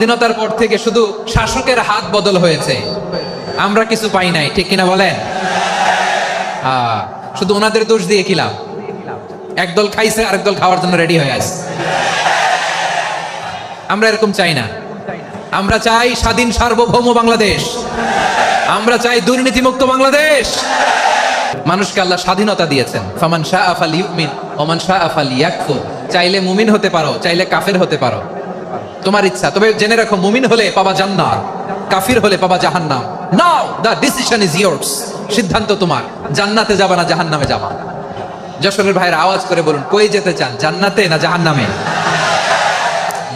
স্বাধীনতার পর থেকে শুধু শাসকের হাত বদল হয়েছে। আমরা কিছু পাই নাই, ঠিক কিনা বলেন? শুধু ওনাদের দোষ দিয়ে কি লাভ? একদল খাইছে, আরেক দল খাওয়ার জন্য রেডি হয়ে আছে। আমরা এরকম চাই না। আমরা চাই স্বাধীন সার্বভৌম বাংলাদেশ। আমরা চাই দুর্নীতিমুক্ত বাংলাদেশ। মানুষকে আল্লাহ স্বাধীনতা দিয়েছেন। ফামান শাহ আফাল ইউমিন ওমান শাহ আফাল চাইলে মুমিন হতে পারো, চাইলে কাফের হতে পারো। তোমার ইচ্ছা। তবে জেনে রাখো, মুমিন হলে পাবা জান্নাত, কাফির হলে পাবা জাহান্নাম। Now the decision is yours সিদ্ধান্ত তোমার। জান্নাতে যাবা না জাহান্নামে যাবা? যশোরের ভাইয়ের আওয়াজ করে বলুন, কই যেতে চান, জান্নাতে না জাহান্নামে?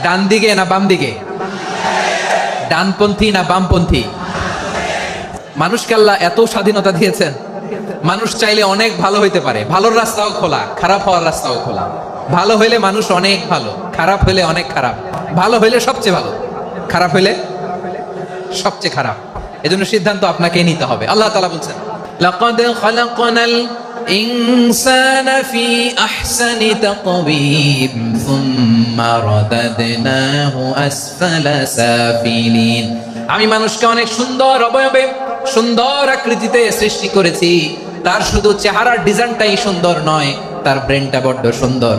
ডান দিকে না বাম দিকে? ডানপন্থী না বামপন্থী? মানুষকে আল্লাহ এত স্বাধীনতা দিয়েছেন। মানুষ চাইলে অনেক ভালো হইতে পারে। ভালোর রাস্তাও খোলা, খারাপ হওয়ার রাস্তাও খোলা। ভালো হইলে মানুষ অনেক ভালো, খারাপ হইলে অনেক খারাপ। ভালো হইলে সবচেয়ে ভালো। খারাপ হইলে সবচেয়ে খারাপ। এজন্য সিদ্ধান্ত আপনাকে নিতে হবে। আল্লাহ তাআলা বলছেন লাকাদ খালাকনাল ইনসানা ফি আহসানি তাকওয়িম সুম্মা রাদাদনাহু আসফালা সাফিলিন। আমি মানুষকে অনেক সুন্দর অবয়বে সুন্দর আকৃতিতে সৃষ্টি করেছি। তার শুধু চেহারার ডিজাইনটাই সুন্দর নয় তার ব্রেনটা বড্ড সুন্দর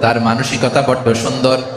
তার মানসিকতা বড্ড সুন্দর।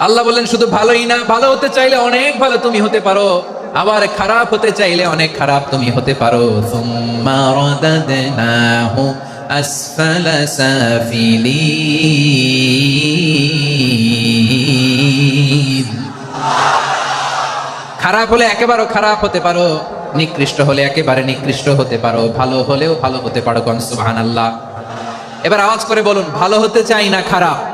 আল্লাহ বললেন শুধু ভালোই না, ভালো হতে চাইলে অনেক ভালো তুমি হতে পারো। আবার খারাপ হতে চাইলে অনেক খারাপ তুমি হতে পারো। খারাপ হলে একেবারে খারাপ হতে পারো, নিকৃষ্ট হলে একেবারে নিকৃষ্ট হতে পারো, ভালো হলেও ভালো হতে পারো কন সুবহানাল্লাহ। এবার আওয়াজ করে বলুন, ভালো হতে চাই না খারাপ?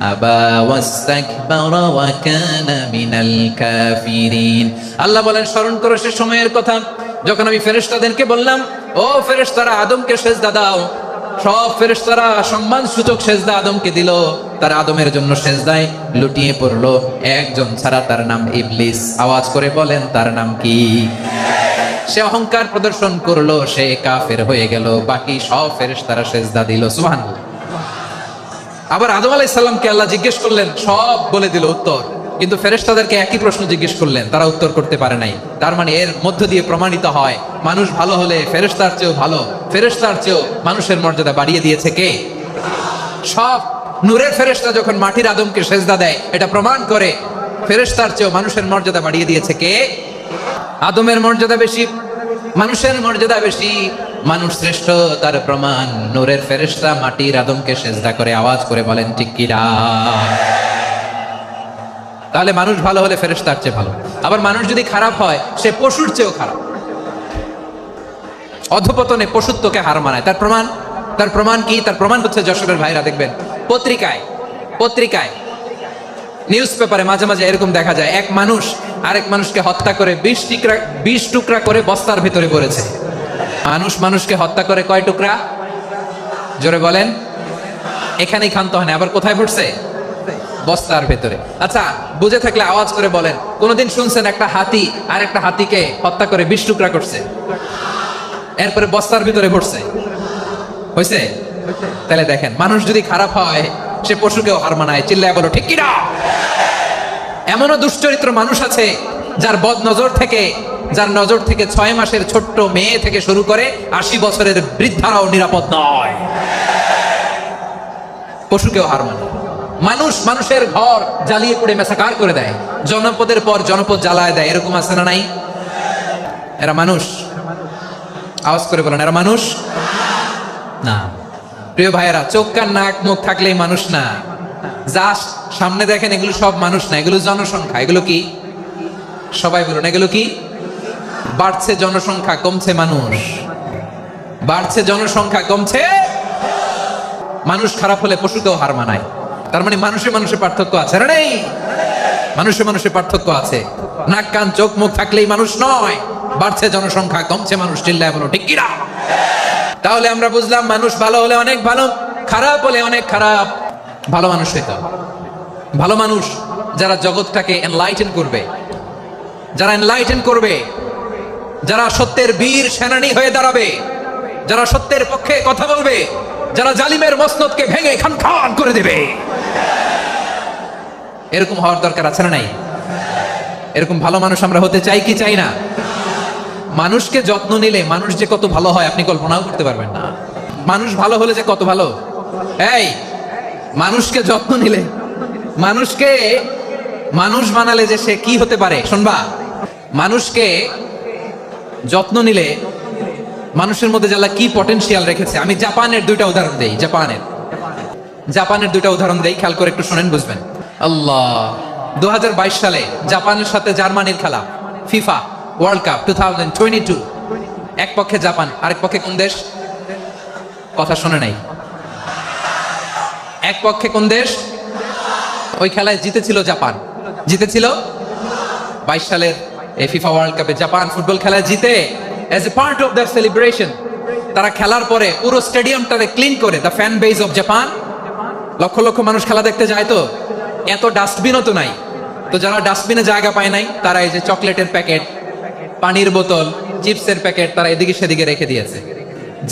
ওয়াস্তাকবারা ওয়া কানা মিনাল কাফিরিন আল্লাহ বলেন, স্মরণ করো সে সময়ের কথা। যখন আমি ফেরেশতাদেরকে বললাম, ও ফেরেশতারা, আদমকে সেজদা দাও। সব ফেরেশতারা সম্মান সূচক সেজদা আদমকে দিল। তার আদমের জন্য সেজদায় লুটিয়ে পড়ল। একজন ছাড়া তার নাম ইবলিস। আওয়াজ করে বলেন, তার নাম কি? সে অহংকার প্রদর্শন করল, সে কাফের হয়ে গেল। বাকি সব ফেরেশতারা সেজদা দিল। সুবহানাল্লাহ। আবার আদম আলাইহিস সালামকে আল্লাহ জিজ্ঞেস করলেন, সব বলে দিল উত্তর। কিন্তু ফেরেশতাদেরকে একই প্রশ্ন জিজ্ঞেস করলেন, তারা উত্তর করতে পারে নাই। তার মানে এর মধ্য দিয়ে প্রমাণিত হয়, মানুষ ভালো হলে ফেরেশতার চেয়েও ভালো, ফেরেশতার চেয়েও মানুষের মর্যাদা বাড়িয়ে দিয়েছে কে? সব নূরের ফেরেশতা যখন মাটির আদমকে সেজদা দেয়, এটা প্রমাণ করে ফেরেশতার চেয়েও মানুষের মর্যাদা বাড়িয়ে দিয়েছে কে? আদমের মর্যাদা বেশি মানুষের মর্যাদা বেশি। মানুষ শ্রেষ্ঠ, তার প্রমাণ। নূরের ফেরেশতা মাটির আদমকে সেজদা করে আওয়াজ করে বলেন, ঠিক তাহলে মানুষ ভালো হলে ফেরেস্তার চেয়ে ভালো। আবার মানুষ যদি খারাপ হয়, সে পশুর চেয়েও খারাপ। অধপতনে পশুত্বকে হার মানায়। তার প্রমাণ? তার প্রমাণ কি? তার প্রমাণ হচ্ছে যশোরের ভাইরা দেখবেন। পত্রিকায় পত্রিকায় নিউজ পেপারে মাঝে মাঝে এরকম দেখা যায়, এক মানুষ আরেক মানুষকে হত্যা করে বিশ টুকরা বিশ টুকরা করে বস্তার ভিতরে পড়েছে। মানুষ মানুষকে হত্যা করে কয় টুকরা? জোরে বলেন। এখানেই ক্ষান্ত হয় না, আবার কোথায় পড়ছে? বস্তার ভেতরে। আচ্ছা বুঝে থাকলে আওয়াজ করে বলেন, কোনোদিন শুনছেন একটা হাতি আর একটা হাতিকে হত্যা করে বিশ টুকরা করছে? এরপরে বস্তার ভিতরে পড়ছে। হয়েছে তাহলে দেখেন, মানুষ যদি খারাপ হয় সে পশুকেও হার মানায়, চিল্লায় বলো, ঠিক কিনা? এমনও দুশ্চরিত্র মানুষ আছে যার বদ নজর থেকে, যার নজর থেকে ছয় মাসের ছোট্ট মেয়ে থেকে শুরু করে আশি বছরের বৃদ্ধারাও নিরাপদ নয়। পশুকেও হার মানে মানুষ মানুষের ঘর জ্বালিয়ে পুড়ে মেসাকার করে দেয়, জনপদের পর জনপদ জ্বালায় দেয়, এরকম আছে না নাই? এরা মানুষ। আওয়াজ করে বলেন, এরা মানুষ? না। প্রিয় ভাইয়েরা, চোখ কান নাক মুখ থাকলেই মানুষ না। যা সামনে দেখেন এগুলো সব মানুষ না, এগুলো জনসংখ্যা। এগুলো কি? সবাই বলুন, এগুলো কি? বাড়ছে জনসংখ্যা, কমছে মানুষ। বাড়ছে জনসংখ্যা, কমছে মানুষ। খারাপ হলে পশুকেও হার মানায়। তার মানে মানুষে মানুষের পার্থক্য আছে নেই? মানুষে মানুষের পার্থক্য আছে। নাক, কান, চোখ, মুখ থাকলেই মানুষ নয়। বাড়ছে জনসংখ্যা, কমছে মানুষ। চিল্লায় বলো, ঠিক কিনা তাহলে আমরা বুঝলাম মানুষ ভালো হলে অনেক ভালো, খারাপ হলে অনেক খারাপ। ভালো মানুষ হইতে। ভালো মানুষ যারা জগৎটাকে এনলাইটেন করবে, যারা এনলাইটেন করবে, যারা সত্যের বীর সেনানী হয়ে দাঁড়াবে, যারা সত্যের পক্ষে কথা বলবে, যারা জালিমের মসনদকে ভেঙে খান খান করে দেবে। এরকম হওয়ার দরকার আছে না নাই? এরকম ভালো মানুষ আমরা হতে চাই কি চাই না? মানুষকে যত্ন নিলে মানুষ যে কত ভালো হয়, আপনি কল্পনাও করতে পারবেন না। মানুষ ভালো হলে যে কত ভালো? এই, মানুষকে যত্ন নিলে, মানুষকে, মানুষ বানালে যে সে কি হতে পারে? শুনবা, মানুষকে যত্ন নিলে মানুষের মধ্যে যারা কি পটেনশিয়াল রেখেছে, আমি জাপানের দুইটা উদাহরণ দেই, জাপানের। জাপানের দুইটা উদাহরণ দেই, খেয়াল করে একটু শোনেন, বুঝবেন। আল্লাহ দু হাজার বাইশ সালে জাপানের সাথে জার্মানির খেলা, FIFA. World cup two thousand twenty two এক পক্ষে জাপান, আরেক পক্ষে কোন দেশ? কথা শুনে নাই। এক পক্ষে কোন দেশ? ওই খেলায় জিতেছিল জাপান। জিতেছিল বাইশ সালের এই ফিফা ওয়ার্ল্ড কাপে জাপান ফুটবল খেলায় জিতে as a part of their celebration তারা খেলার পরে পুরো স্টেডিয়ামটাকে ক্লিন করে the fan base of Japan lakh lakh মানুষ খেলা দেখতে যায় তো। এত ডাস্টবিনও তো নাই। তো যারা ডাস্টবিনে জায়গা পায় নাই, তারা এই যে চকলেটের প্যাকেট পানির বোতল, চিপসের প্যাকেট তারা এদিকে সেদিকে রেখে দিয়েছে।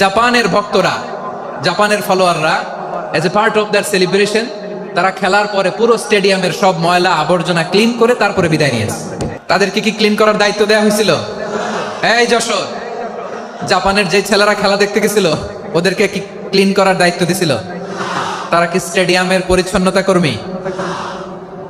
জাপানের ভক্তরা, জাপানের ফলোয়াররা as a part of their celebration তারা খেলার পরে পুরো স্টেডিয়ামের সব ময়লা, আবর্জনা ক্লিন করে তারপরে বিদায় নিয়েছে। তাদেরকে কি ক্লিন করার দায়িত্ব দেওয়া হয়েছিল? এই যশোর, জাপানের যে ছেলেরা খেলা দেখতে গেছিল, ওদেরকে কি ক্লিন করার দায়িত্ব দিছিল? তারা কি স্টেডিয়ামের পরিচ্ছন্নতা কর্মী?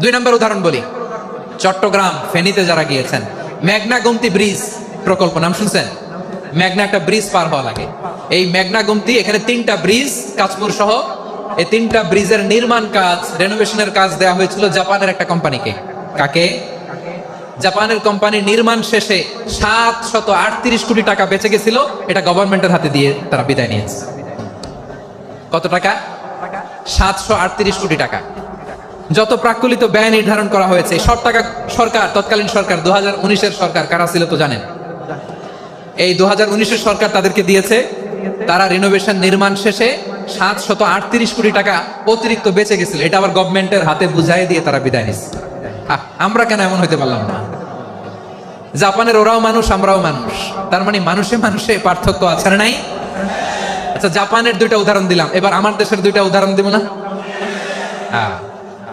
দুই নম্বর উদাহরণ বলি। চট্টগ্রাম ফেনীতে যারা গিয়েছেন, মেঘনা গুমতি ব্রিজ প্রকল্প, নাম শুনছেন? মেঘনা একটা ব্রিজ পার হওয়া লাগে। এই মেঘনা গুমতি, এখানে তিনটা ব্রিজ কাজপুর সহ, এই তিনটা ব্রিজের নির্মাণ কাজ রেনোভেশনের কাজ দেওয়া হয়েছিল জাপানের একটা কোম্পানিকে। কাকে? জাপানের কোম্পানি নির্মাণ শেষে সাত শত আটত্রিশ কোটি টাকা বেঁচে গেছিল, এটা গভর্নমেন্টের হাতে দিয়ে তারা বিদায় নিয়েছে। কত টাকা? সাতশো আটত্রিশ কোটি টাকা। যত প্রাকুলিত ব্যয় নির্ধারণ করা হয়েছে, সব টাকা সরকার, তৎকালীন সরকার দু হাজার সরকার, কারা ছিল তো জানেন? এই দু হাজার সরকার তাদেরকে দিয়েছে, তারা রিনোভেশন নির্মাণ শেষে সাত শত আটত্রিশ কোটি টাকা অতিরিক্ত বেঁচে গেছিল। এটা আবার গভর্নমেন্টের হাতে বুঝাই দিয়ে তারা বিদায় নিচ্ছে আমরা কেন এমন হইতে পারলাম না? জাপানের ওরাও মানুষ, আমরাও মানুষ। তার মানে মানুষে মানুষে পার্থক্য আছে নাই? আচ্ছা জাপানের দুইটা উদাহরণ দিলাম। এবার আমার দেশের দুইটা উদাহরণ দিব না? হ্যাঁ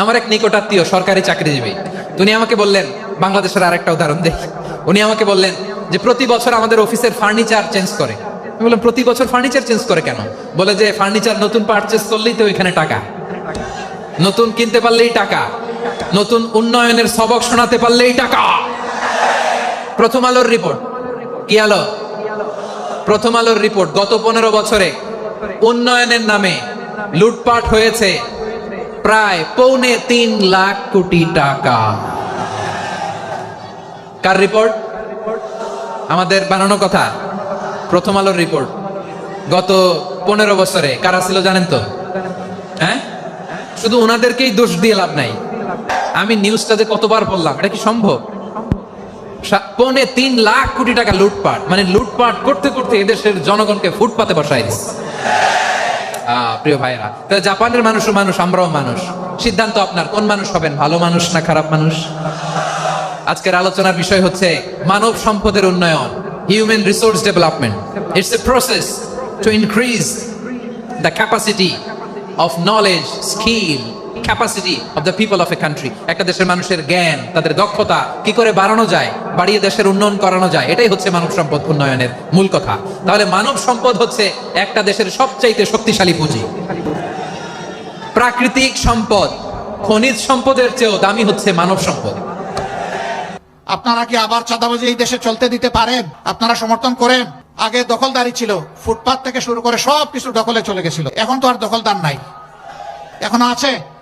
আমার এক নিকটাত্মীয় সরকারি চাকরিজীবী। উনি আমাকে বললেন, বাংলাদেশের আরেকটা উদাহরণ দেখ উনি আমাকে বললেন যে, প্রতি বছর আমাদের অফিসের ফার্নিচার চেঞ্জ করে। আমি বললাম, প্রতি বছর ফার্নিচার চেঞ্জ করে কেন? বলে যে, ফার্নিচার নতুন পারচেস করলেই তো ওইখানে টাকা। নতুন কিনতে পারলেই টাকা। নতুন উন্নয়নের সবক শোনাতে পারলেই টাকা। প্রথম আলোর রিপোর্ট কি আলো? প্রথম আলোর রিপোর্ট গত পনেরো বছরে উন্নয়নের নামে লুটপাট হয়েছে। প্রায় পৌনে তিন লাখ কোটি টাকা। কার রিপোর্ট আমাদের বানানো কথা। প্রথম আলোর রিপোর্ট গত পনেরো বছরে। কারা ছিল জানেন তো? হ্যাঁ? শুধু ওনাদেরকেই দোষ দিয়ে লাভ নাই। আমি নিউজটা যে কতবার বললাম এটা কি সম্ভব? পৌনে তিন লাখ কোটি টাকা লুটপাট। মানে লুটপাট করতে করতে এদেশের জনগণকে ফুটপাতে বসাই দিচ্ছে প্রিয় ভাইরা তো জাপানের মানুষও মানুষ, আমরাও মানুষ। সিদ্ধান্ত আপনার, কোন মানুষ হবেন, ভালো মানুষ না খারাপ মানুষ? আজকের আলোচনার বিষয় হচ্ছে মানব সম্পদের উন্নয়ন human resource development it's a process to increase the capacity of knowledge skill capacity of the people of a country একটা দেশের মানুষের জ্ঞান, তাদের দক্ষতা, কি করে বাড়ানো যায়, বাড়িয়ে দেশের উন্নয়ন করানো যায়, এটাই হচ্ছে মানব সম্পদ উন্নয়নের মূল কথা। তাহলে মানব সম্পদ হচ্ছে একটা দেশের সবচাইতে শক্তিশালী পুঁজি। প্রাকৃতিক সম্পদ, খনিজ সম্পদের চেয়েও দামি হচ্ছে মানব সম্পদ। আপনারা কি আবার চাঁদাবাজি এই দেশে চলতে দিতে পারেন? আপনারা সমর্থন করেন? আগে দখলদারি ছিল, ফুটপাত থেকে শুরু করে সব কিছু দখলে চলে গেছিল। এখন তো আর দখলদার নাই। এখন আছে?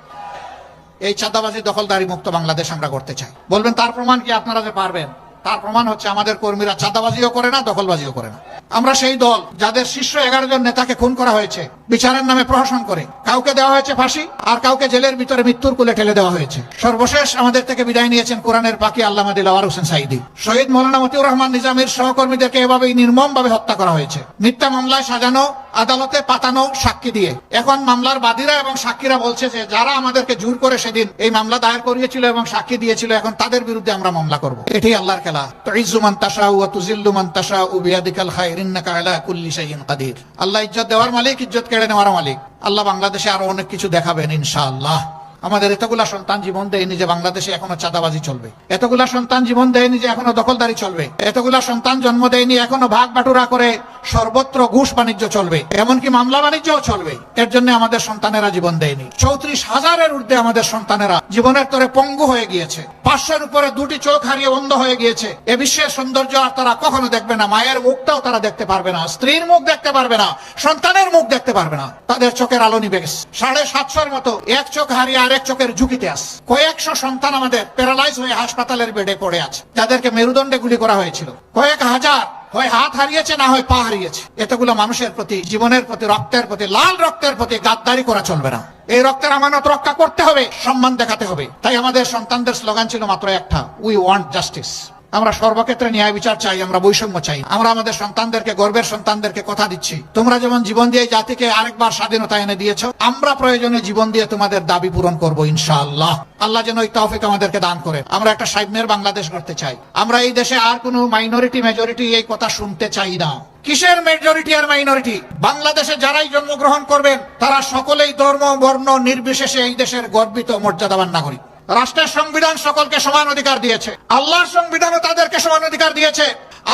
এই চাঁদাবাজি দখলদারি মুক্ত বাংলাদেশ আমরা করতে চাই। বলবেন, তার প্রমাণ কি আপনারা যে পারবেন? তার প্রমাণ হচ্ছে আমাদের কর্মীরা চাঁদাবাজিও করে না, দখলবাজিও করে না। আমরা সেই দল যাদের শীর্ষ এগারো জন নেতাকে খুন করা হয়েছে, বিচারের নামে প্রহসন করে, কাউকে দেওয়া হয়েছে ফাঁসি আর কাউকে জেলের ভিতরে মৃত্যুর কুলে ঠেলে দেওয়া হয়েছে। সর্বশেষ আমাদের থেকে বিদায় নিয়েছেন কোরআনের পাখি আল্লামা দিলাওয়ার হোসেন সাইদি শহীদ মৌলানা মতিউর রহমান নিজামের সহকর্মীদেরকে এভাবেই নির্মম ভাবে হত্যা করা হয়েছে। মিথ্যা মামলায় সাজানো আদালতে পাতানো সাক্ষী দিয়ে। এখন মামলার বাদীরা এবং সাক্ষীরা বলছে যে, যারা আমাদেরকে জোর করে সেদিন এই মামলা দায়ের করিয়েছিল এবং সাক্ষী দিয়েছিল, এখন তাদের বিরুদ্ধে আমরা মামলা করব। এটি আল্লাহর খেলা তো ইজ্জুমান তাসা ও তুজিল্লুমান তাসা ও বিয়াদিকাল খায়র ইন্নাকা আলা কুল্লি কাদির। আল্লাহ ইজ্জত দেওয়ার মালিক, ইজ্জত কেড়ে নেওয়ার মালিক। আল্লাহ বাংলাদেশে আরও অনেক কিছু দেখাবেন, ইনশাআল্লাহ। আমাদের এতগুলা সন্তান জীবন দেয়নি যে বাংলাদেশে এখনও চাঁদাবাজি চলবে। এতগুলা সন্তান জীবন দেয়নি যে এখনও দখলদারি চলবে। এতগুলা সন্তান জন্ম দেয়নি এখনও ভাগ বাটুরা করে সর্বত্র ঘুষ বাণিজ্য চলবে, এমনকি মামলা বাণিজ্যও চলবে। এর জন্য আমাদের সন্তানেরা জীবন দেয়নি। চৌত্রিশ হাজারের ঊর্ধ্বে আমাদের সন্তানেরা জীবনের তরে পঙ্গু হয়ে গিয়েছে। পাঁচশোর উপরে দুটি চোখ হারিয়ে বন্ধ হয়ে গিয়েছে। এ বিশ্বের সৌন্দর্য আর তারা কখনো দেখবে না, মায়ের মুখটাও তারা দেখতে পারবে না, স্ত্রীর মুখ দেখতে পারবে না, সন্তানের মুখ দেখতে পারবে না। তাদের চোখের আলো নিবে। সাড়ে সাতশোর মতো এক চোখ হারিয়ে আরেক চোখের ঝুঁকিতে আস কয়েকশো সন্তান আমাদের প্যারালাইজ হয়ে হাসপাতালের বেডে পড়ে আছে। যাদেরকে মেরুদণ্ডে গুলি করা হয়েছিল। কয়েক হাজার হয় হাত হারিয়েছে, না হয় পা হারিয়েছে। এতগুলো মানুষের প্রতি, জীবনের প্রতি, রক্তের প্রতি, লাল রক্তের প্রতি গাদ্দারি করা চলবে না। এই রক্তের আমানত রক্ষা করতে হবে, সম্মান দেখাতে হবে। তাই আমাদের সন্তানদের স্লোগান ছিল মাত্র একটা উই ওয়ান্ট জাস্টিস আমরা সর্বক্ষেত্রে ন্যায় বিচার চাই, আমরা বৈষম্য চাই। আমরা আমাদের সন্তানদেরকে, গর্বের সন্তানদেরকে কথা দিচ্ছি। তোমরা যেমন জীবন দিয়ে জাতিকে আরেকবার স্বাধীনতা এনে দিয়েছ, আমরা প্রয়োজনে জীবন দিয়ে তোমাদের দাবি পূরণ করব ইনশাআল্লাহ। আল্লাহ যেন ওই তৌফিক আমাদেরকে দান করে। আমরা একটা সাইমের বাংলাদেশ করতে চাই। আমরা এই দেশে আর কোনো মাইনরিটি মেজরিটি এই কথা শুনতে চাই না। কিসের মেজরিটি আর মাইনরিটি বাংলাদেশে যারাই জন্মগ্রহণ করবেন, তারা সকলেই ধর্ম, বর্ণ নির্বিশেষে এই দেশের গর্বিত, মর্যাদাবান নাগরিক। রাষ্ট্রের সংবিধান সকলকে সমান অধিকার দিয়েছে। আল্লাহর সংবিধানও তাদেরকে সমান অধিকার দিয়েছে।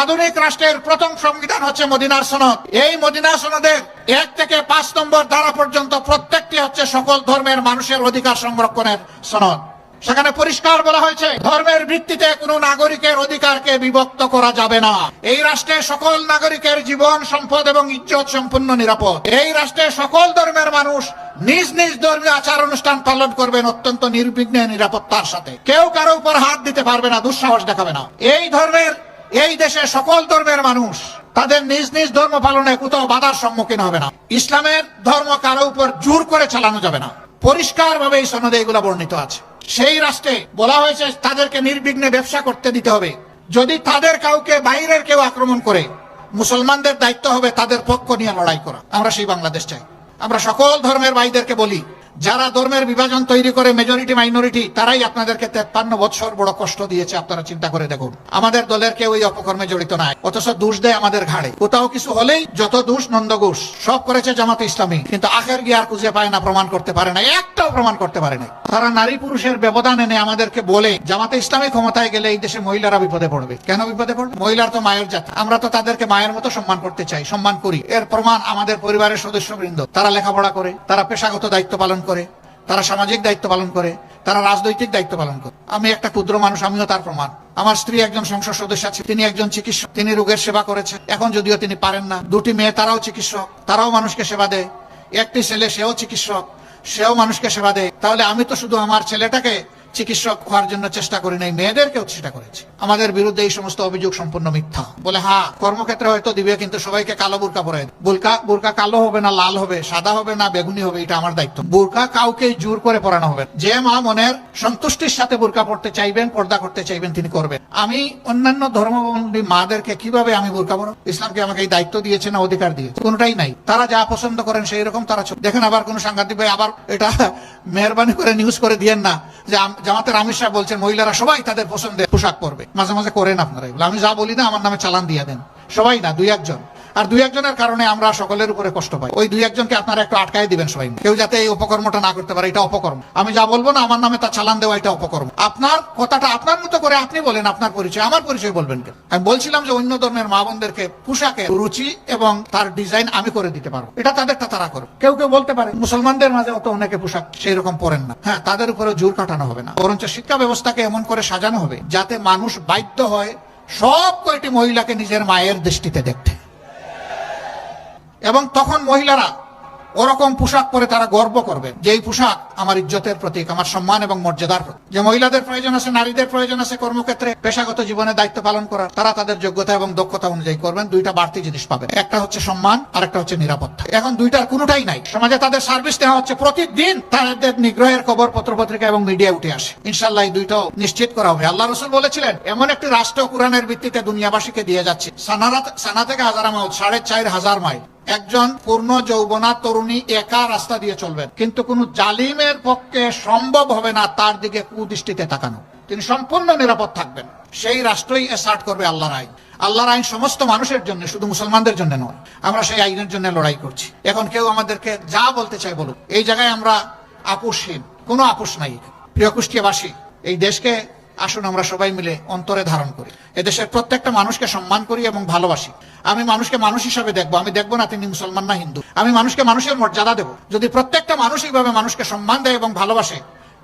আধুনিক রাষ্ট্রের প্রথম সংবিধান হচ্ছে মদিনার সনদ। এই মদিনা সনদের এক থেকে পাঁচ নম্বর ধারা পর্যন্ত প্রত্যেকটি হচ্ছে সকল ধর্মের মানুষের অধিকার সংরক্ষণের সনদ। সেখানে পরিষ্কার বলা হয়েছে, ধর্মের ভিত্তিতে কোনো নাগরিকের অধিকারকে বিভক্ত করা যাবে না। এই রাষ্ট্রে সকল নাগরিকের জীবন, সম্পদ এবং ইজ্জত সম্পূর্ণ নিরাপদ। এই রাষ্ট্রে সকল ধর্মের মানুষ নিজ নিজ ধর্মীয় আচার অনুষ্ঠান পালন করবেন অত্যন্ত নির্বিঘ্নে নিরাপত্তার সাথে। কেউ কারও উপর হাত দিতে পারবে না, দুঃসাহস দেখাবে না। এই ধর্মের, এই দেশে সকল ধর্মের মানুষ তাদের নিজ নিজ ধর্ম পালনে কোথাও বাধার সম্মুখীন হবে না। ইসলামের ধর্ম কারও উপর জোর করে চালানো যাবে না। পরিষ্কার ভাবে এই সনদে এগুলো বর্ণিত আছে। সেই রাষ্ট্রে বলা হয়েছে তাদেরকে নির্বিঘ্নে ব্যবসা করতে দিতে হবে। যদি তাদের কাউকে বাইরের কেউ আক্রমণ করে, মুসলমানদের দায়িত্ব হবে তাদের পক্ষ নিয়ে লড়াই করা। আমরা সেই বাংলাদেশ চাই। আমরা সকল ধর্মের ভাইদেরকে বলি যারা ধর্মের বিভাজন তৈরি করে মেজরিটি মাইনরিটি তারাই আপনাদেরকে তেপ্পান্ন বছর বড় কষ্ট দিয়েছে, আপনারা চিন্তা করে দেখুন। আমাদের দলের কেউ এই অপকর্মে জড়িত নাই, অথচ দোষ দেয় আমাদের ঘাড়ে। কোথাও কিছু হলেই যত দোষ নন্দঘোষ সব করেছে জামাতে ইসলামী, কিন্তু আখের গিয়ে আর খুঁজে পায় না, প্রমাণ করতে পারে না, একটাও প্রমাণ করতে পারে না তারা নারী পুরুষের ব্যবধান এনে আমাদেরকে বলে, জামাতে ইসলামী ক্ষমতায় গেলে এই দেশে মহিলারা বিপদে পড়বে। কেন বিপদে পড়বে? মহিলার তো মায়ের জাত। আমরা তো তাদেরকে মায়ের মতো সম্মান করতে চাই, সম্মান করি। এর প্রমাণ আমাদের পরিবারের সদস্যবৃন্দ। তারা লেখাপড়া করে, তারা পেশাগত দায়িত্ব পালন করে, তারা সামাজিক দায়িত্ব পালন করে, তারা রাজনৈতিক দায়িত্ব পালন করে। আমি একটা ক্ষুদ্র মানুষ, আমিও তার প্রমাণ। আমার স্ত্রী একজন সংসদ সদস্য আছে, তিনি একজন চিকিৎসক, তিনি রোগের সেবা করেছে এখন যদিও তিনি পারেন না, দুটি মেয়ে, তারাও চিকিৎসক, তারাও মানুষকে সেবা দেয়। একটি ছেলে, সেও চিকিৎসক, সেও মানুষকে সেবা দেয়। তাহলে আমি তো শুধু আমার ছেলেটাকে চিকিৎসক হওয়ার জন্য চেষ্টা করি নাই, মেয়েদেরকেও চেষ্টা করেছি। আমাদের বিরুদ্ধে এই সমস্ত অভিযোগ সম্পূর্ণ মিথ্যা। বলে হ্যাঁ কর্মক্ষেত্রে হয়তো দিবে, কিন্তু সবাইকে কালো বুরকা পরে বুরকা বুরকা কালো হবে না, লাল হবে, সাদা হবে না, বেগুনি হবে, এটা আমার দায়িত্ব। বুরকা কাউকে জোর করে পরানো হবে যে মা মনের সন্তুষ্টির সাথে বুরকা পড়তে চাইবেন, পর্দা করতে চাইবেন, তিনি করবেন। আমি অন্যান্য ধর্মাবলম্বী মাদেরকে কীভাবে আমি বুরকা পড়ো ইসলামকে আমাকে এই দায়িত্ব দিয়েছে না, অধিকার দিয়েছে? কোনটাই নাই। তারা যা পছন্দ করেন সেই রকম তারা দেখেন, আবার কোন সাংঘাতিক ভাই আবার এটা মেহরবানি করে নিউজ করে দিয়েন না যে জামাতের আমির সাহেব বলছেন, মহিলারা সবাই তাদের পছন্দের পোশাক পরবে। মাঝে মাঝে করেন আপনারা এগুলো। আমি যা বলি না, আমার নামে চালান দিয়ে দেন। সবাই না, দুই একজন। আর দুই একজনের কারণে আমরা সকলের উপরে কষ্ট পাই। ওই দুই একজনকে আপনারা একটু আটকায় দিবেন সবাই কেউ যাতে এই উপকর্মটা না করতে পারে, এটা অপকর্ম। আমি যা বলব না, আমার নামে তা চালান দেওয়া এটা অপকর্ম। আপনার কথাটা আপনার মতো করে আপনি বলেন, আপনার পরিচয়, আমার পরিচয় বলবেন কেন? আমি বলছিলাম যে অন্য ধর্মের মা বোনদেরকে পোশাকের রুচি এবং তার ডিজাইন আমি করে দিতে পারব। এটা তাদেরটা তারা করবে কেউ কেউ বলতে পারে, মুসলমানদের মাঝে অত অনেকে পোশাক সেই রকম পরেন না। হ্যাঁ তাদের উপরে জোর কাটানো হবে না। বরঞ্চ শিক্ষা ব্যবস্থাকে এমন করে সাজানো হবে যাতে মানুষ বাধ্য হয় সব কয়টি মহিলাকে নিজের মায়ের দৃষ্টিতে দেখতে। এবং তখন মহিলারা ওরকম পোশাক পরে তারা গর্ব করবে যে এই পোশাক আমার ইজ্জতের প্রতীক, আমার সম্মান এবং মর্যাদার প্রতীক। যে মহিলাদের প্রয়োজন আছে, নারীদের প্রয়োজন আছে কর্মক্ষেত্রে পেশাগত জীবনে দায়িত্ব পালন করার, তারা তাদের যোগ্যতা এবং দক্ষতা অনুযায়ী করবেন, দুইটা বাড়তি জিনিস পাবেন। একটা হচ্ছে সম্মান আর একটা হচ্ছে নিরাপত্তা। এখন দুইটার কোনোটাই নাই। সমাজে তাদের সার্ভিস দেওয়া হচ্ছে প্রতিদিন, তাদের নিগ্রহের খবর, পত্রপত্রিকা এবং মিডিয়া উঠে আসে। ইনশাল্লাহ দুইটাও নিশ্চিত করা হবে। আল্লাহ রসুল বলেছিলেন, এমন একটি রাষ্ট্র কোরআনের ভিত্তিতে দুনিয়াবাসীকে দিয়ে যাচ্ছে। সানারা সানা থেকে হাজার মাইল, সাড়ে চার হাজার মাইল। একজন পূর্ণ যৌবনা তরুণী একা রাস্তা দিয়ে চলবেন। কিন্তু কোন জালিমের পক্ষে সম্ভব হবে না তার দিকে কুদৃষ্টিতে তাকানো। তিনি সম্পূর্ণ নিরাপদ থাকবেন। সেই রাষ্ট্রই এসার্ট করবে আল্লাহর আইন। আল্লাহর আইন সমস্ত মানুষের জন্য, শুধু মুসলমানদের জন্য নয়। আমরা সেই আইনের জন্য লড়াই করছি। এখন কেউ আমাদেরকে যা বলতে চাই বলুক। এই জায়গায় আমরা আপোষহীন। কোনো আপোষ নাই। প্রিয় কুষ্টিয়াবাসী, এই দেশকে আসুন আমরা সবাই মিলে অন্তরে ধারণ করি। এদেশের প্রত্যেকটা মানুষকে সম্মান করি এবং ভালোবাসি। আমি মানুষকে মানুষ হিসাবে দেখব। আমি দেখব না তিনি মুসলমান না হিন্দু। আমি মানুষকে মানুষের মর্যাদা দেবো। যদি প্রত্যেকটা মানুষ এইভাবে মানুষকে সম্মান দেয় এবং ভালোবাসে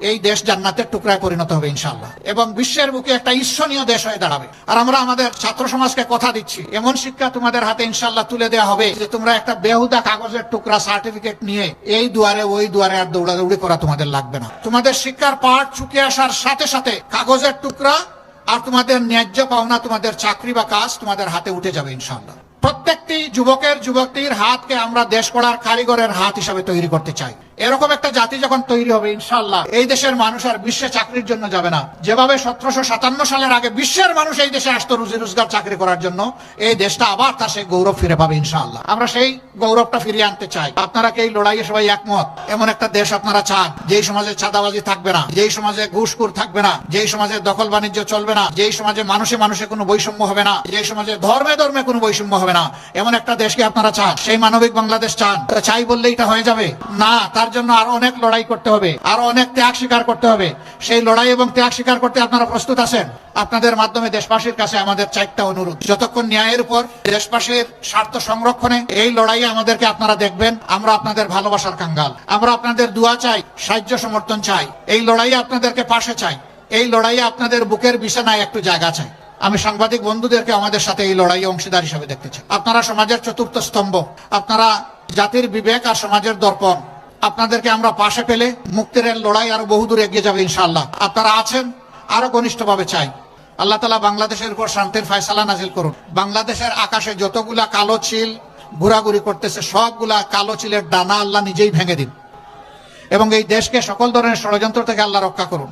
এই দেশ জান্নাতের টুকরায় পরিণত হবে ইনশাল্লাহ এবং বিশ্বের বুকে একটা ঈশ্বনীয় দেশ হয়ে দাঁড়াবে। আর আমরা আমাদের ছাত্র সমাজকে কথা দিচ্ছি। এমন শিক্ষা তোমাদের হাতে ইনশাল্লাহ তুলে দেওয়া হবে যে তোমরা একটা বেহুদা কাগজের টুকরা সার্টিফিকেট নিয়ে এই দুয়ারে, ওই দুয়ারে আর দৌড়াদৌড়ি করা তোমাদের লাগবে না। তোমাদের শিক্ষার পাঠ চুকে আসার সাথে সাথে কাগজের টুকরা আর তোমাদের ন্যায্য পাওনা, তোমাদের চাকরি বা কাজ তোমাদের হাতে উঠে যাবে ইনশাল্লাহ প্রত্যেকটি যুবকের যুবকটির হাতকে আমরা দেশ গড়ার কারিগরের হাত হিসাবে তৈরি করতে চাই। এরকম একটা জাতি যখন তৈরি হবে ইনশাল্লাহ এই দেশের মানুষ আর বিশ্বে চাকরির জন্য যাবে না। যেভাবে সতেরোশো সাতান্ন সালের আগে বিশ্বের মানুষ এই দেশে আসতো রুজি রোজগার চাকরি করার জন্য, এই দেশটা আবার তার সেই গৌরব ফিরে পাবে ইনশাল্লাহ আমরা সেই গৌরবটা ফিরিয়ে আনতে চাই। আপনারা কি এই লড়াইয়ে সবাই একমত? এমন একটা দেশ আপনারা চান, যেই সমাজে চাঁদাবাজি থাকবে না, যেই সমাজে ঘুষখুর থাকবে না, যেই সমাজে দখল বাণিজ্য চলবে না, যেই সমাজে মানুষে মানুষে কোনো বৈষম্য হবে না, যেই সমাজে ধর্মে ধর্মে কোনো বৈষম্য হবে না। এমন একটা দেশকে আপনারা চান? সেই মানবিক বাংলাদেশ চান? চাই বললে এটা হয়ে যাবে? না, তার জন্য আরও অনেক লড়াই করতে হবে, আরও অনেক ত্যাগ স্বীকার করতে হবে। সেই লড়াই এবং ত্যাগ স্বীকার করতে আপনারা প্রস্তুত আছেন? আপনাদের মাধ্যমে দেশবাসীর কাছে আমাদের চারটা অনুরোধ। যতক্ষণ ন্যায়ের উপর দেশবাসীর স্বার্থ সংরক্ষণে এই লড়াইয়ে আমাদেরকে আপনারা দেখবেন, আমরা আপনাদের ভালোবাসার কাঙ্গাল। আমরা আপনাদের দোয়া চাই, সাহায্য সমর্থন চাই। এই লড়াইয়ে আপনাদেরকে পাশে চাই। এই লড়াইয়ে আপনাদের বুকের বিছানায় একটু জায়গা চাই। আমি সাংবাদিক বন্ধুদেরকে আমাদের সাথে এই লড়াইয়ে অংশীদার হিসেবে দেখতে চাই। আপনারা সমাজের চতুর্থ স্তম্ভ, আপনারা জাতির বিবেক আর সমাজের দর্পণ আপনাদেরকে আমরা পাশে পেলে মুক্তির লড়াই আরও বহুদূর এগিয়ে যাবে ইনশাআল্লাহ। আপনারা আছেন, আরও ঘনিষ্ঠভাবে চাই। আল্লাহ তালা বাংলাদেশের উপর শান্তির ফয়সালা নাজিল করুন। বাংলাদেশের আকাশে যতগুলা কালো চিল ঘোরাঘুরি করতেছে, সবগুলা কালো চিলের ডানা আল্লাহ নিজেই ভেঙে দিন। এবং এই দেশকে সকল ধরনের ষড়যন্ত্র থেকে আল্লাহ রক্ষা করুন।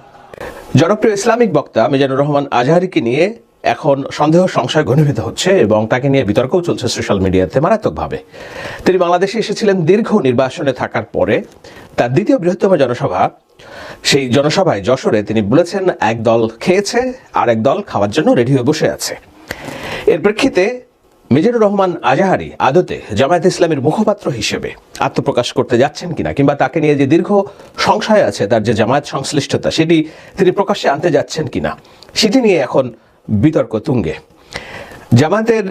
জনপ্রিয় ইসলামিক বক্তা মিজানুর রহমান আজহারিকে নিয়ে এখন সন্দেহ, সংশয় ঘনীভূত হচ্ছে এবং তাকে নিয়ে বিতর্কও চলছে সোশ্যাল মিডিয়াতে মারাত্মকভাবে। তিনি বাংলাদেশে এসেছিলেন দীর্ঘ নির্বাসনে থাকার পরে। তার দ্বিতীয় বৃহত্তম জনসভা, সেই জনসভায় যশোরে তিনি বলেছেন, এক দল খেয়েছে আর এক দল খাওয়ার জন্য রেডি হয়ে বসে আছে। এর প্রেক্ষিতে মিজানুর রহমান আজাহারি আদতে জামায়াত ইসলামের মুখপাত্র হিসেবে আত্মপ্রকাশ করতে যাচ্ছেন কিনা কিংবা তাকে নিয়ে যে দীর্ঘ সংশয় আছে, তার যে জামায়াত সংশ্লিষ্টতা, সেটি তিনি প্রকাশ্যে আনতে যাচ্ছেন কিনা, সেটি নিয়ে এখন বিতর্ক তুঙ্গে। জামাতের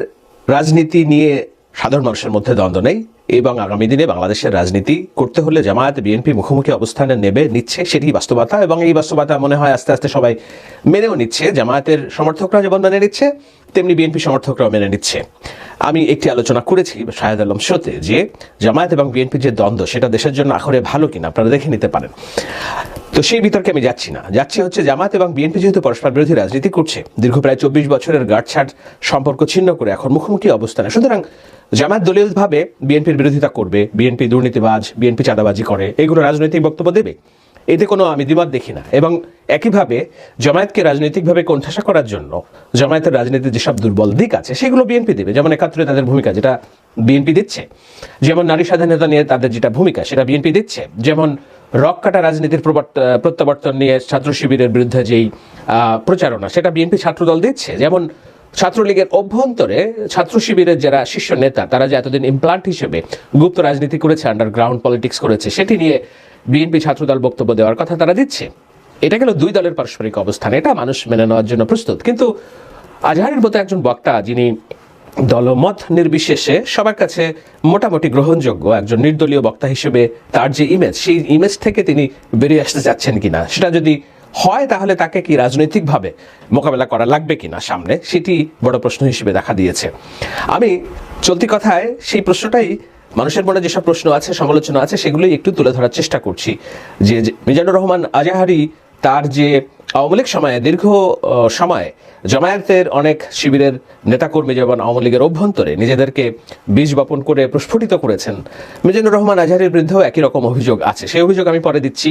রাজনীতি নিয়ে সাধারণ মানুষের মধ্যে দ্বন্দ্ব নেই এবং আগামী দিনে বাংলাদেশের রাজনীতি করতে হলে জামায়াত, বিএনপি মুখোমুখি অবস্থানে নেবে, নিচ্ছে সেটি বাস্তবতা এবং এই বাস্তবতা মনে হয় আস্তে আস্তে সবাই মেনেও নিচ্ছে। জামায়াতের সমর্থকরা যেমন মেনে নিচ্ছে তেমনি বিএনপি সমর্থকরাও মেনে নিচ্ছে। আমি একটি আলোচনা করেছি শাহেদ আলম শোতে যে জামায়াত এবং বিএনপির যে দ্বন্দ্ব, সেটা দেশের জন্য আখরে ভালো কিনা আপনারা দেখে নিতে পারেন। তো সেই বিতর্কে আমি যাচ্ছি না। যাচ্ছি হচ্ছে জামাত এবং বিএনপি যেহেতু পরস্পর বিরোধী রাজনীতি করছে, দীর্ঘ প্রায় চব্বিশ বছরের গাঁটছাট সম্পর্ক ছিন্ন করে এখন মুখোমুখি অবস্থানে। সুতরাং জামাত দলীয়ভাবে বিএনপির বিরোধিতা করবে, বিএনপি দুর্নীতিবাজ, বিএনপি চাঁদাবাজি করে, এগুলো রাজনৈতিক বক্তব্য দেবে। এতে কোনো আমি দ্বিমত দেখি না। এবং একইভাবে জামায়াতকে রাজনৈতিকভাবে কোণঠাসা করার জন্য জামায়াতের রাজনীতির যেসব দুর্বল দিক আছে, সেগুলো বিএনপি দেবে। যেমন একাত্তরে তাদের ভূমিকা যেটা বিএনপি দিচ্ছে। যেমন নারী স্বাধীনতা নিয়ে তাদের যেটা ভূমিকা, সেটা বিএনপি দিচ্ছে। যেমন রক কাটা রাজনীতির প্রত্যাবর্তন নিয়ে ছাত্র শিবিরের বিরুদ্ধে যেই প্রচারণা, সেটা বিএনপি ছাত্রদল দিচ্ছে। যেমন ছাত্রলীগের অভ্যন্তরে ছাত্র শিবিরের যারা শীর্ষ নেতা, তারা যে এতদিন ইমপ্লান্ট হিসেবে গুপ্ত রাজনীতি করেছে আন্ডারগ্রাউন্ড পলিটিক্স করেছে, সেটি নিয়ে বিএনপি ছাত্রদল বক্তব্য দেওয়ার কথা তারা দিচ্ছে। এটা গেল দুই দলের পারস্পরিক অবস্থান। এটা মানুষ মেনে নেওয়ার জন্য প্রস্তুত। কিন্তু আজহারের মতো একজন বক্তা যিনি দলমত নির্বিশেষে সবার কাছে মোটামুটি গ্রহণযোগ্য একজন নির্দলীয় বক্তা হিসেবে তার যে ইমেজ সেই ইমেজ থেকে তিনি বেরিয়ে আসতে যাচ্ছেন কিনা, সেটা যদি হয় তাহলে তাকে কি রাজনৈতিকভাবে মোকাবেলা করা লাগবে কিনা সামনে, সেটি বড় প্রশ্ন হিসেবে দেখা দিয়েছে। আমি চলতি কথায় সেই প্রশ্নটাই মানুষের মনে যেসব প্রশ্ন আছে, সমালোচনা আছে, সেগুলোই একটু তুলে ধরার চেষ্টা করছি। যে মিজানুর রহমান আজাহারি তার যে আওয়ামী লীগ সময়ে, দীর্ঘ সময়ে সময় জামায়াতের অনেক শিবিরের নেতাকর্মী যেমন আওয়ামী লীগের অভ্যন্তরে নিজেদেরকে বীজ বপন করে প্রস্ফুটিত করেছেন। মিজানুর রহমান আজহারির বিরুদ্ধেও একই রকম অভিযোগ আছে। সেই অভিযোগ আমি পরে দিচ্ছি।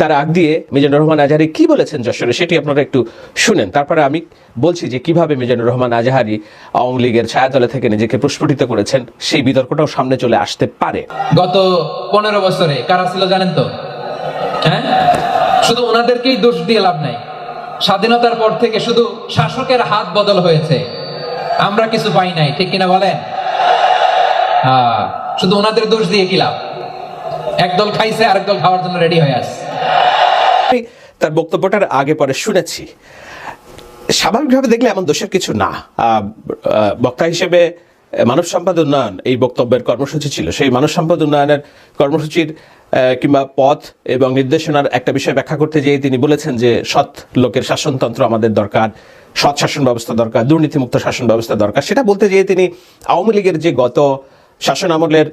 তার আগ দিয়ে মিজানুর রহমান আজহারি কি বলেছেন যশোরে? সেটি আপনারা একটু শুনেন। তারপরে আমি বলছি যে কীভাবে মিজানুর রহমান আজহারি আওয়ামী লীগের ছায়াতলে থেকে নিজেকে প্রস্ফুটিত করেছেন, সেই বিতর্কটাও সামনে চলে আসতে পারে। গত পনেরো বছরে কারা ছিল জানেন তো? হ্যাঁ? শুধু ওনাদেরকেই দোষ দিয়ে লাভ নাই। স্বাধীনতার পর থেকে শুধু শাসকের হাত বদল হয়েছে। আমরা কিছু পাই নাই, ঠিক কিনা বলেন? শুধু ওনাদের দোষ দিয়ে কি লাভ? একদল খাইছে আরেক দল খাওয়ার জন্য রেডি হয়ে আমি তার বক্তব্যটার আগে পরে শুনেছি। স্বাভাবিকভাবে দেখলে এমন দোষের কিছু না। বক্তা হিসেবে মানব সম্পদ উন্নয়ন এই বক্তব্যের কর্মসূচি ছিল। সেই মানব সম্পদ উন্নয়নের কর্মসূচির কিংবা পথ এবং নির্দেশনার একটা বিষয় ব্যাখ্যা করতে যেয়ে তিনি বলেছেন যে, সৎ লোকের শাসনতন্ত্র আমাদের দরকার, সৎ শাসন ব্যবস্থা দরকার, দুর্নীতিমুক্ত শাসন ব্যবস্থা দরকার। সেটা বলতে যেয়ে তিনি আওয়ামী লীগের যে গত শাসন আমলের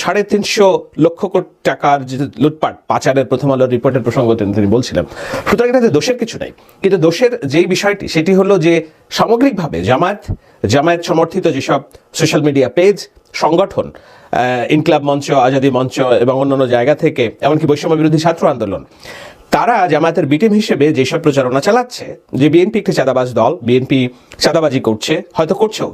সাড়ে তিনশো লক্ষ কোটি টাকার যে লুটপাট, পাচারের প্রথম আলোর রিপোর্টের প্রসঙ্গ তিনি বলছিলেন। সুতরাং এটাতে দোষের কিছু নাই। কিন্তু দোষের যেই বিষয়টি, সেটি হলো যে সামগ্রিকভাবে জামায়াত জামায়াত সমর্থিত যেসব সোশ্যাল মিডিয়া পেজ, সংগঠন ইনকলাব মঞ্চ, আজাদি মঞ্চ এবং অন্যান্য জায়গা থেকে, এমনকি বৈষম্য বিরোধী ছাত্র আন্দোলন, তারা জামায়াতের বিটিম হিসেবে যেসব প্রচারণা চালাচ্ছে, যে বিএনপি একটি চাঁদাবাজ দল, বিএনপি চাঁদাবাজি করছে, হয়তো করছেও।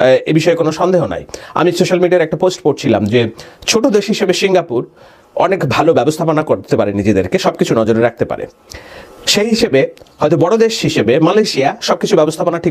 এ বিষয়ে কোনো সন্দেহ নাই। আমি সোশ্যাল মিডিয়ার একটা পোস্ট পড়ছিলাম যে ছোট দেশ হিসেবে সিঙ্গাপুর অনেক ভালো ব্যবস্থাপনা করতে পারে নিজেদেরকে সব কিছু নজরে রাখতে পারে। সেই হিসেবে হয়তো বড় দেশ হিসেবে মালয়েশিয়া সবকিছু ব্যবস্থাপনা ঠিক